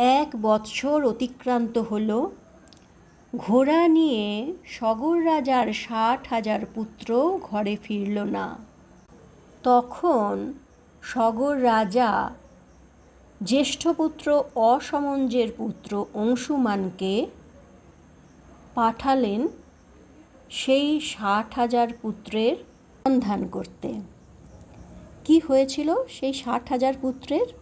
এক বৎসর অতিক্রান্ত হল। ঘোড়া নিয়ে সগর রাজার ষাট হাজার পুত্র ঘরে ফিরল না। তখন সগর রাজা জ্যেষ্ঠপুত্র অসমঞ্জের পুত্র অংশুমানকে পাঠালেন সেই ষাট হাজার পুত্রের সন্ধান করতে। কি হয়েছিল সেই ষাট হাজার পুত্রের?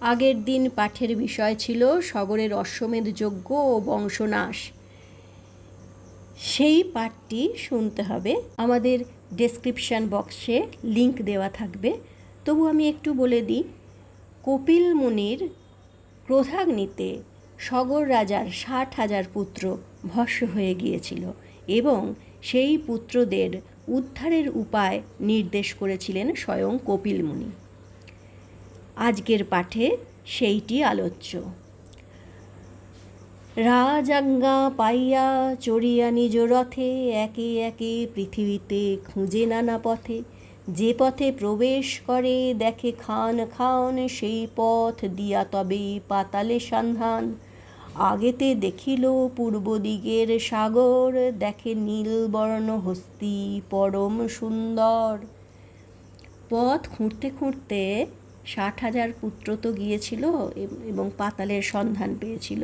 আগের দিন পাঠের বিষয় ছিল সগরের অশ্বমেধ যজ্ঞ ও বংশনাশ। সেই পাঠটি শুনতে হবে। আমাদের ডেসক্রিপশান বক্সে লিংক দেওয়া থাকবে। তবু আমি একটু বলে দিই, কপিল মুনির ক্রোধাগ্নিতে সগর রাজার ষাট হাজার পুত্র ভস্য হয়ে গিয়েছিল এবং সেই পুত্রদের উদ্ধারের উপায় নির্দেশ করেছিলেন স্বয়ং কপিল মুনি। আজকের পাঠে সেইটি আলোচ্য। রাজাজ্ঞা পাইয়া চড়িয়া নিজ রথে একে একে পৃথিবীতে খুঁজে নানা পথে। যে পথে প্রবেশ করে দেখে খান খান সেই পথ দিয়া তবে পাতালে সন্ধান। আগেতে দেখিল পূর্ব দিকের সাগর, দেখে নীলবর্ণ হস্তি পরম সুন্দর। পথ খুঁড়তে খুঁড়তে ষাট হাজার পুত্র তো গিয়েছিল এবং পাতালের সন্ধান পেয়েছিল।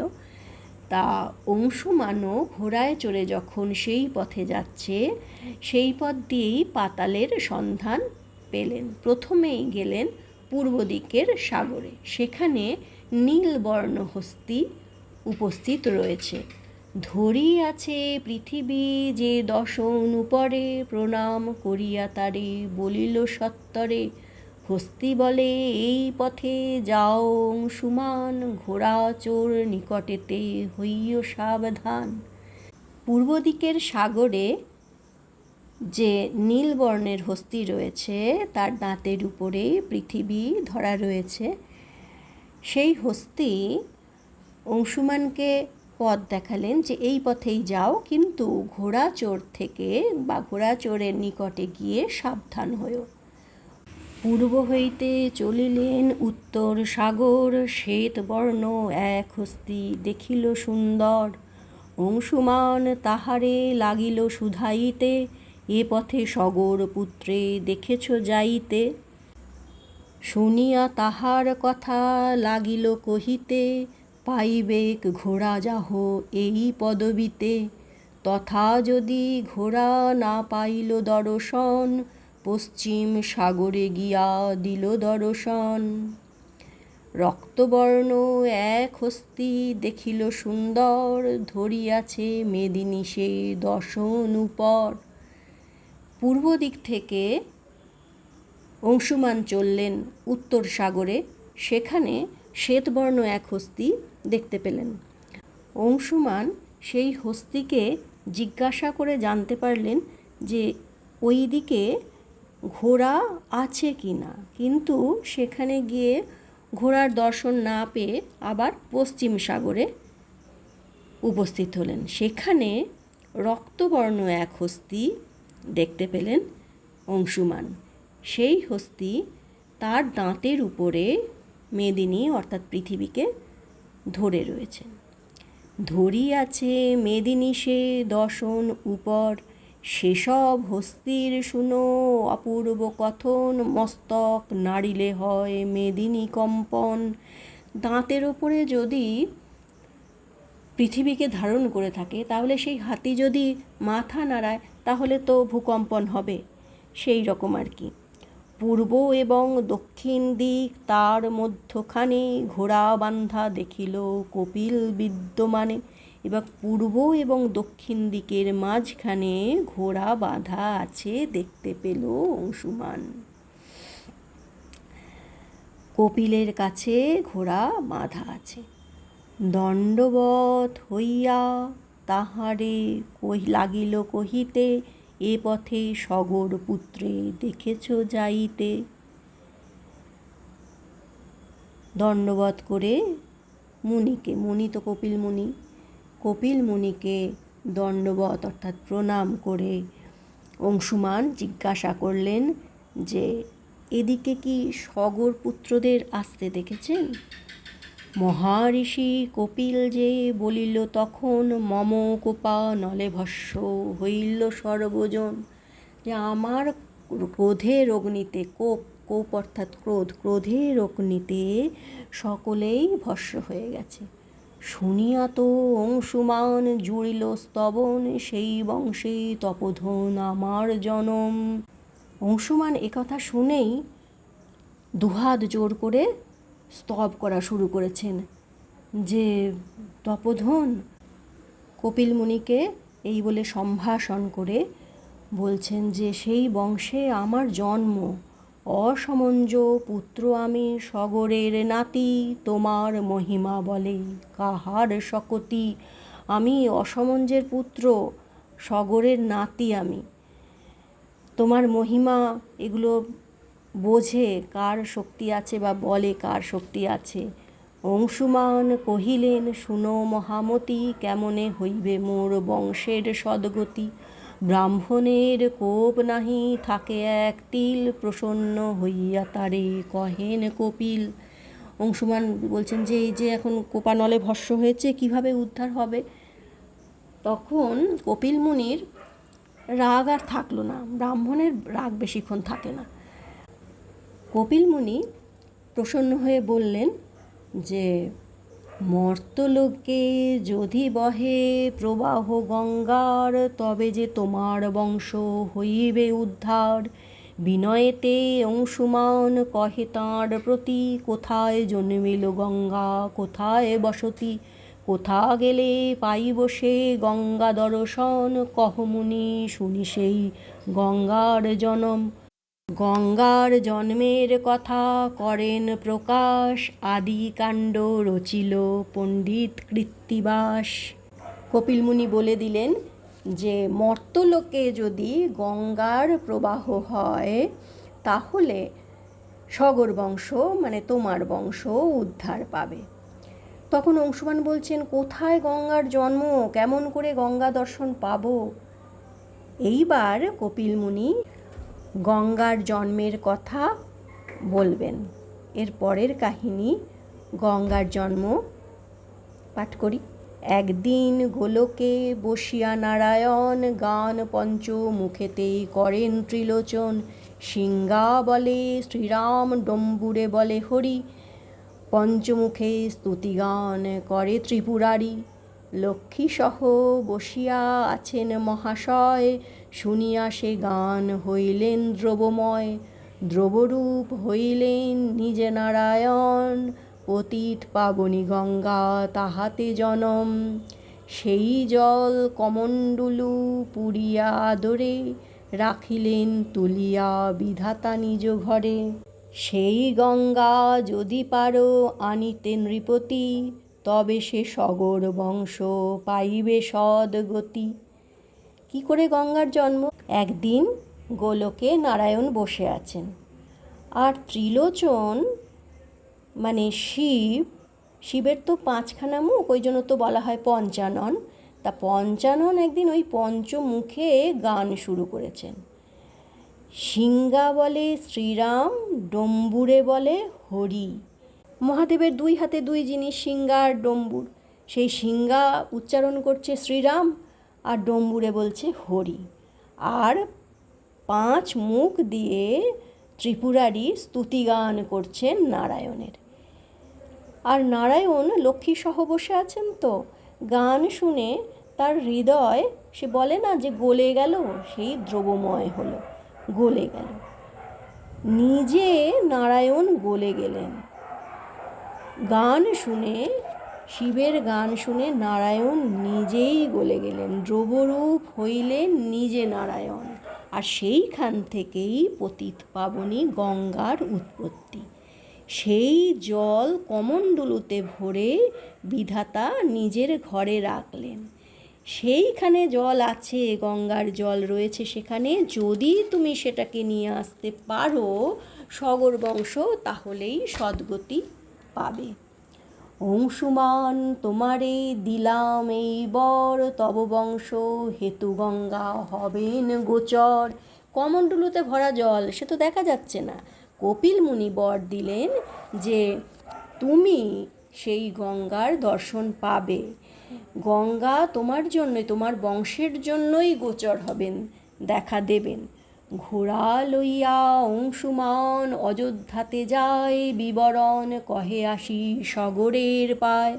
তা অংশুমানও ঘোড়ায় চড়ে যখন সেই পথে যাচ্ছে, সেই পথ দিয়েই পাতালের সন্ধান পেলেন। প্রথমেই গেলেন পূর্ব দিকের সাগরে। সেখানে নীলবর্ণ হস্তি উপস্থিত রয়েছে। ধরি আছে পৃথিবী যে দশন উপরে প্রণাম করিয়া তারে, বলিল সত্তরে হস্তি বলে, এই পথে যাও অংশুমান ঘোড়া চোর নিকটেতে হইয় সাবধান। পূর্ব দিকের সাগরে যে নীলবর্ণের হস্তি রয়েছে, তার দাঁতের উপরে পৃথিবী ধরা রয়েছে। সেই হস্তি অংশুমানকে পথ দেখালেন যে, এই পথেই যাও, কিন্তু ঘোড়া চোর থেকে বা ঘোড়া চোরের নিকটে গিয়ে সাবধান হয়েও পূর্ব হইতে চলিলেন উত্তর সাগর, শ্বেত বর্ণ, এক হস্তি দেখিল সুন্দর। অংশুমান তাহারে লাগিল সুধাইতে, এ পথে সগর পুত্রে দেখেছ যাইতে। শুনিয়া তাহার কথা লাগিল কহিতে, পাইবেক ঘোড়া যাহ এই পদবিতে। তথা যদি ঘোড়া না পাইল দর্শন পশ্চিম সাগরে গিয়া দিল দর্শন। রক্তবর্ণ এক হস্তি দেখিল সুন্দর, ধরিয়াছে মেদিনী সে দশন উপর। পূর্ব দিক থেকে অংশুমান চললেন উত্তর সাগরে, সেখানে শ্বেতবর্ণ এক হস্তি দেখতে পেলেন। অংশুমান সেই হস্তিকে জিজ্ঞাসা করে জানতে পারলেন যে ওই দিকে ঘোড়া আছে কি না? কিন্তু সেখানে গিয়ে ঘোড়ার দর্শন না পেয়ে আবার পশ্চিম সাগরে উপস্থিত হলেন। সেখানে রক্তবর্ণ এক হস্তি দেখতে পেলেন অংশুমান। সেই হস্তি তার দাঁতের উপরে মেদিনী অর্থাৎ পৃথিবীকে ধরে রয়েছেন। ধরি আছে মেদিনী সে দশন উপর সেসব হস্তির শুনো, অপূর্ব কথন মস্তক নাড়িলে হয় মেদিনী কম্পন। দাঁতের ওপরে যদি পৃথিবীকে ধারণ করে থাকে, তাহলে সেই হাতি যদি মাথা নাড়ায়, তাহলে তো ভূকম্পন হবে। সেই রকম আর কি। পূর্ব এবং দক্ষিণ দিক তার মধ্যখানে ঘোড়া বান্ধা দেখিল কপিল বিদ্যমানে। এবার পূর্ব এবং দক্ষিণ দিকের মাঝখানে ঘোড়া বাঁধা আছে দেখতে পেল অংশুমান। কপিলের কাছে ঘোড়া বাঁধা আছে। দণ্ডবধ হইয়া তাহারে কহি, লাগিল কহিতে, এ পথে সগর পুত্রে দেখেছ যাইতে। দণ্ডবধ করে মুনিকে, মুনি তো কপিল মুনি কপিল মুনিকে দণ্ডবত অর্থাৎ প্রণাম করে অংশুমান জিজ্ঞাসা করলেন যে, এদিকে কি সগর পুত্রদের আসতে দেখেছেন? মহারিষি কপিল যে বলিল, তখন মম কোপা নলে ভস্য হইল সর্বজন। যে আমার ক্রোধের অগ্নিতে, কোপ কোপ অর্থাৎ ক্রোধ, ক্রোধের অগ্নিতে সকলেই ভস্য হয়ে গেছে। শুনিয়া তো অংশুমান জুড়িল স্তবন, সেই বংশে তপোধন আমার জনম। অংশুমান একথা শুনেই দুহাত জোর করে স্তব করা শুরু করেছেন যে, তপোধন, কপিল মুনিকে এই বলে সম্ভাষণ করে বলছেন যে, সেই বংশে আমার জন্ম। অসমঞ্জ পুত্র আমি সগরের নাতি, তোমার মহিমা বলে। কাহার শকতি? আমি অসমঞ্জের পুত্র, সগরের নাতি আমি। তোমার মহিমা এগুলো বোঝে, কার শক্তি আছে বা বলে কার শক্তি আছে। অংশুমান কহিলেন, শুনো মহামতি, কেমনে হইবে মোর বংশের সদ্গতি? ব্রাহ্মণের কোপ নাহি থাকে এক তিল, প্রসন্ন হইয়া তারে কহেন কপিল। অংশুমান বলছেন যে, এই যে এখন কোপানলে ভস্য হয়েছে, কীভাবে উদ্ধার হবে? তখন কপিল মুনির রাগ আর থাকল না, ব্রাহ্মণের রাগ বেশিক্ষণ থাকে না। কপিল মুনি প্রসন্ন হয়ে বললেন যে মর্তলোকে যদি বহে প্রবাহ গঙ্গার, তবে যে তোমার বংশ হইবে উদ্ধার। বিনয়েতে অংশুমান কহে তাঁর প্রতি, কোথায় জন্মিল গঙ্গা, কোথায় বসতি? কোথা গেলে পাইব সে গঙ্গা দর্শন? কহমুনি শুনি সেই গঙ্গার জনম। গঙ্গার জন্মের কথা করেন প্রকাশ। আদি কাণ্ড রচিল পণ্ডিত কৃত্তিবাস। কপিলমুনি বলে দিলেন যে, মর্তলোকে যদি গঙ্গার প্রবাহ হয়, তাহলে সগর বংশ মানে তোমার বংশ, উদ্ধার পাবে। তখন অংশুমান বলছেন, কোথায় গঙ্গার জন্ম? কেমন করে গঙ্গা দর্শন পাবো? এইবার কপিলমুনি গঙ্গার জন্মের কথা বলবেন। এর পরের কাহিনী, গঙ্গার জন্ম। পাঠ করি। একদিন গোলকে বসিয়া নারায়ণ গান পঞ্চ মুখেতেই করেন ত্রিলোচন। সিংহা বলে শ্রীরাম ডম্বুরে বলে হরি। পঞ্চমুখে স্তুতিগান করে ত্রিপুরারি। লক্ষ্মীসহ বসিয়া আছেন মহাশয়, শুনিয়া সে গান হইলেন দ্রবময়। দ্রবরূপ হইলেন নিজে নারায়ণ, পতিত পাবনী গঙ্গা তাহাতে জনম। সেই জল কমণ্ডুলু পুরিয়া আদরে রাখিলেন তুলিয়া বিধাতা নিজ ঘরে। সেই গঙ্গা যদি পারো আনিতে নৃপতি তবে সে সগর বংশ পাইবে সদগতি। কি করে গঙ্গার জন্ম? একদিন গোলকে নারায়ণ বসে আছেন। আর ত্রিলোচন মানে শিব, শিবের তো পাঁচখানা মুখ, ওই জন্য তো বলা হয় পঞ্চানন। তা পঞ্চানন একদিন ওই পঞ্চমুখে গান শুরু করেছেন। সিংহা বলে শ্রীরাম, ডম্বুরে বলে হরি। মহাদেবের দুই হাতে দুই জিনিস, সিংহা আর ডম্বুর। সেই সিঙ্গা উচ্চারণ করছে শ্রীরাম আর ডম্বুরে বলছে হরি। আর পাঁচ মুখ দিয়ে ত্রিপুরারি স্তুতিগান করছেন নারায়ণের। আর নারায়ণ লক্ষ্মী সহ বসে আছেন তো। গান শুনে তার হৃদয়, সে বলে না যে গলে গেল, সেই দ্রবময় হলো, গলে গেল। নিজে নারায়ণ গলে গেলেন। গান শুনে, শিবের গান শুনে নারায়ণ নিজেই গলে গেলেন। দ্রবরূপ হইলেন নিজে নারায়ণ। আর সেইখান থেকেই পতিত পাবনী গঙ্গার উৎপত্তি। সেই জল কমণ্ডলুতে ভরে বিধাতা নিজের ঘরে রাখলেন। সেইখানে জল আছে, গঙ্গার জল রয়েছে সেখানে। যদি তুমি সেটাকে নিয়ে আসতে পারো সগর বংশ তাহলেই সদ্গতি পাবে। অংশুমান, তোমারে দিলাম এই বর, তব বংশ হেতু গঙ্গা হবেন গোচর। কমণ্ডলুতে ভরা জল, সে তো দেখা যাচ্ছে না। কপিল মুনি বর দিলেন যে, তুমি সেই গঙ্গার দর্শন পাবে। গঙ্গা তোমার জন্যই তোমার বংশের জন্যই গোচর হবেন, দেখা দেবেন। ঘোড়া লইয়া অংশুমান অযোধ্যাতে যায়, বিবরণ কহে আসি সগরের পায়।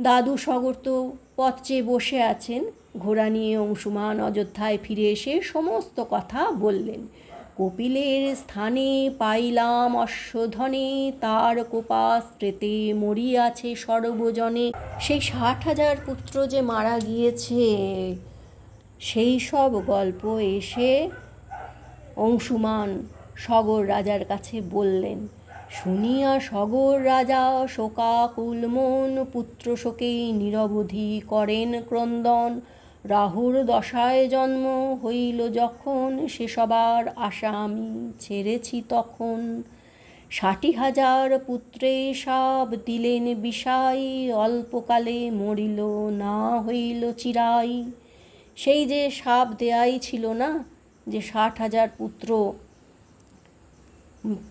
দাদু সগর তো পথ চেয়ে বসে আছেন, ঘোড়া নিয়ে অংশুমান অযোধ্যায় ফিরে এসে সমস্ত কথা বললেন। কপিলের স্থানে পাইলাম অশ্বধনে, তার কোপাস্ত্রেতে মরিয়াছে সর্বজনে। সেই ষাট হাজার পুত্র যে মারা গিয়েছে, সেই সব গল্প এসে অংশুমান সগর রাজার কাছে বললেন, শুনিয়া সগর রাজা শোকাকুল মন, পুত্র শোকে নিরবধি করেন ক্রন্দন। রাহুর দশায় জন্ম হইল যখন, সে সবার আশা আমি ছেড়েছি তখন। ষাটি হাজার পুত্রে সব দিলেন বিষাই, অল্পকালে মরিল না হইল চিরাই। সেই যে সাপ দেয়াই ছিল না যে ষাট হাজার পুত্র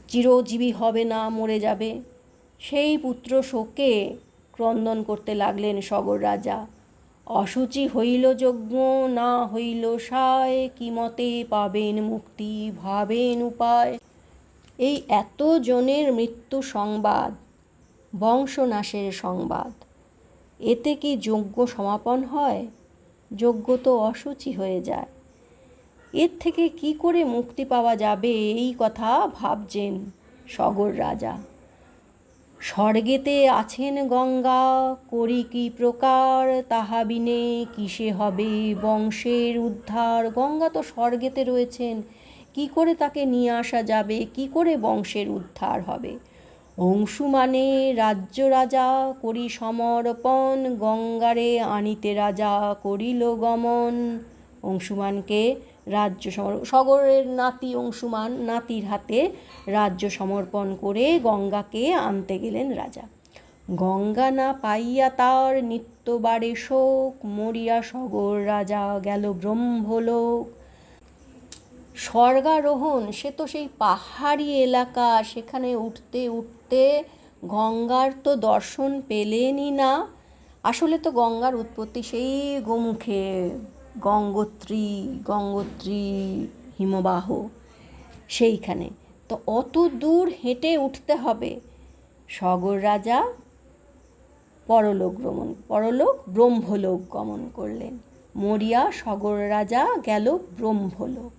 চিরজীবী হবে না, মরে যাবে। সেই পুত্র শোকে ক্রন্দন করতে লাগলেন সগর রাজা। অসুচি হইল যজ্ঞ, না হইল সায়, কি মতে পাবেন মুক্তি, ভাবেন উপায়। এই এত জনের মৃত্যু সংবাদ, বংশনাশের সংবাদ, এতে কি যজ্ঞ সমাপন হয়? যজ্ঞ তো অসুচি হয়ে যায়। এর থেকে কি করে মুক্তি পাওয়া যাবে এই কথা ভাবছেন সগর রাজা। স্বর্গেতে আছেন গঙ্গা, করি কি প্রকার তাহা বিনে কিসে হবে বংশের উদ্ধার? গঙ্গা তো স্বর্গেতে রয়েছেন, কি করে তাকে নিয়ে আসা যাবে, কি করে বংশের উদ্ধার হবে? অংশুমানে রাজ্য রাজা, করি সমর্পণ, গঙ্গারে আনিতে রাজা করিল গমন। অংশুমানকে রাজ্য সমর, সগরের নাতি অংশুমান নাতির হাতে রাজ্য সমর্পণ করে গঙ্গাকে আনতে গেলেন রাজা। গঙ্গা না পাইয়া তার নিত্যবারে শোক, মরিয়া সগর রাজা গেল ব্রহ্মলোক। স্বর্গারোহণ, সে তো সেই পাহাড়ি এলাকা, সেখানে উঠতে উঠতে গঙ্গার তো দর্শন পেলেনই না। আসলে তো গঙ্গার উৎপত্তি সেই গোমুখে। গঙ্গোত্রী গঙ্গোত্রী হিমবাহ সেইখানে। তো অত দূর হেঁটে উঠতে হবে সগর রাজা পরলোক ভ্রমণ পরলোক ব্রহ্মলোক গমন করলেন। মরিয়া সগর রাজা গেল ব্রহ্মলোক।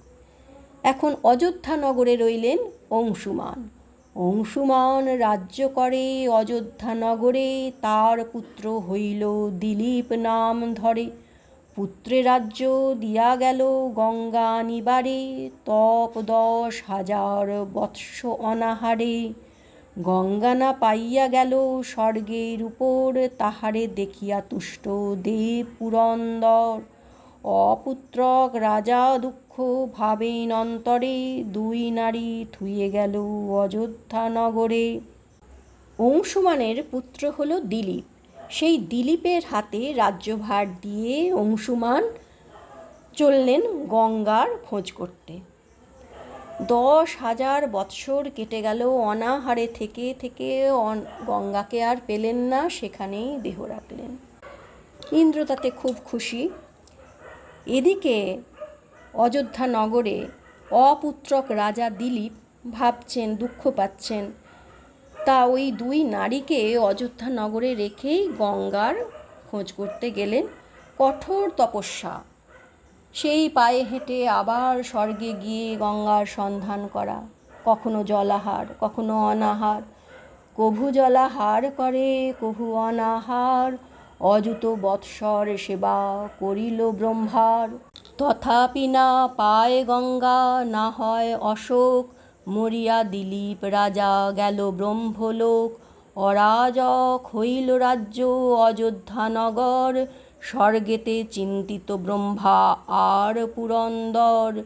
এখন অযোধ্যা নগরে রইলেন অংশুমান। অংশুমান রাজ্য করে অযোধ্যা নগরে, তার পুত্র হইল দিলীপ নাম ধরে। পুত্রে রাজ্য দিয়া গেল গঙ্গা নিবারে, তপ দশ হাজার বৎস অনাহারে। গঙ্গা না পাইয়া গেল স্বর্গের উপর, তাহারে দেখিয়া তুষ্ট দেব পুরন্দর। অপুত্রক রাজা দুঃখ ভাবেন অন্তরে, দুই নারী থুয়ে গেল অযোধ্যা নগরে। অংশুমানের পুত্র হল দিলীপ। সেই দিলীপের হাতে রাজ্যভার দিয়ে অংশুমান চললেন গঙ্গার খোঁজ করতে। দশ হাজার বৎসর কেটে গেল, অনাহারে থেকে থেকে গঙ্গাকে আর পেলেন না, সেখানেই দেহ রাখলেন। ইন্দ্র তাতে খুব খুশি। এদিকে অযোধ্যা নগরে অপুত্রক রাজা দিলীপ ভাবছেন, দুঃখ পাচ্ছেন তা ওই দুই নারীকে অযোধ্যা নগরে রেখেই গঙ্গার খোঁজ করতে গেলেন কঠোর তপস্যা। সেই পায়ে হেঁটে আবার স্বর্গে গিয়ে গঙ্গার সন্ধান করা। কখনো জলাহার, কখনো অনাহার। কভু জলাহার করে, কভু অনাহার। অযুত বৎসর সেবা করিল ব্রহ্মার। তথাপি না পায় গঙ্গা, না হয় অশোক। মরিয়া দিলীপ রাজা গেল ব্রহ্মলোক। অরাজক হইল রাজ্য অযোধ্যা নগর স্বর্গেতে চিন্তিত ব্রহ্মা আর পুরন্দর।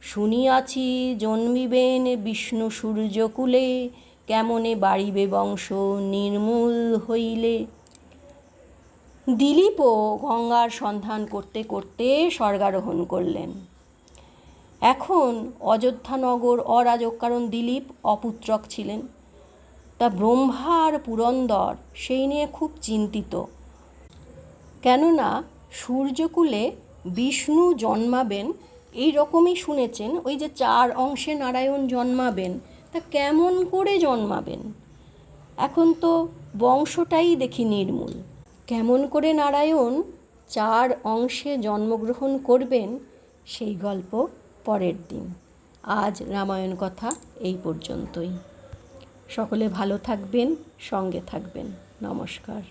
শুনিয়াছি জন্মিবেন বিষ্ণু সূর্যকুলে। কেমনে বাড়িবে বংশ নির্মূল হইলে? দিলীপও গঙ্গার সন্ধান করতে করতে স্বর্গারোহণ করলেন। এখন অযোধ্যানগর অরাজক কারণ দিলীপ অপুত্রক ছিলেন। তা ব্রহ্মা আর পুরন্দর সেই নিয়ে খুব চিন্তিত। কেননা সূর্যকুলে বিষ্ণু জন্মাবেন, এই রকমই শুনেছেন, ওই যে চার অংশে নারায়ণ জন্মাবেন, তা কেমন করে জন্মাবেন? এখন তো বংশটাই দেখি নির্মূল। কেমন করে নারায়ণ চার অংশে জন্মগ্রহণ করবেন, সেই গল্প পরের দিন। আজ রামায়ণ কথা এই পর্যন্তই। সকলে ভালো থাকবেন সঙ্গে থাকবেন। নমস্কার।